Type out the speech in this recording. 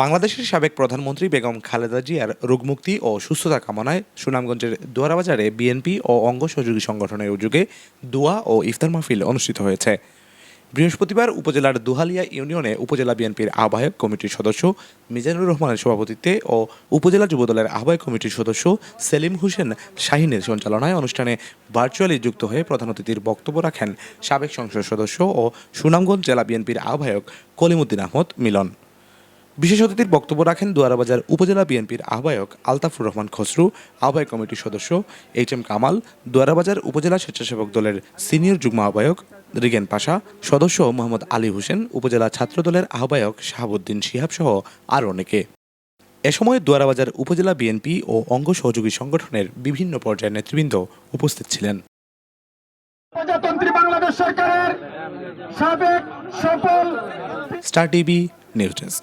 বাংলাদেশের সাবেক প্রধানমন্ত্রী বেগম খালেদা জিয়ার রোগমুক্তি ও সুস্থতা কামনায় সুনামগঞ্জের দোয়ারাবাজারে বিএনপি ও অঙ্গ সহযোগী সংগঠনের উদ্যোগে দোয়া ও ইফতার মাহফিল অনুষ্ঠিত হয়েছে। বৃহস্পতিবার উপজেলার দুহালিয়া ইউনিয়নে উপজেলা বিএনপির আহ্বায়ক কমিটির সদস্য মিজানুর রহমানের সভাপতিত্বে ও উপজেলা যুবদলের আহ্বায়ক কমিটির সদস্য সেলিম হোসেন শাহিনের সঞ্চালনায় অনুষ্ঠানে ভার্চুয়ালি যুক্ত হয়ে প্রধান অতিথির বক্তব্য রাখেন সাবেক সংসদ সদস্য ও সুনামগঞ্জ জেলা বিএনপির আহ্বায়ক কলিমুদ্দিন আহমদ মিলন। বিশেষ অতিথির বক্তব্য রাখেন দুয়ারাবাজার উপজেলা বিএনপির আহ্বায়ক আলতাফুর রহমান খসরু আহ্বায়ক কমিটির সদস্য এইচ এম কামাল দুয়ারাবাজার উপজেলা স্বেচ্ছাসেবক দলের সিনিয়র যুগ্ম আহ্বায়ক রিগেন পাশা সদস্য মোহাম্মদ আলী হোসেন উপজেলা ছাত্র দলের আহ্বায়ক শাহাবুদ্দিন শিহাব সহ আর অনেকে। এ সময় দুয়ারাবাজার উপজেলা বিএনপি ও অঙ্গ সহযোগী সংগঠনের বিভিন্ন পর্যায়ের নেতৃবৃন্দ উপস্থিত ছিলেন। প্রজাতন্ত্রী বাংলাদেশ সরকারের সাবেক সফল স্টার টিভি নিউজ ডেস্ক।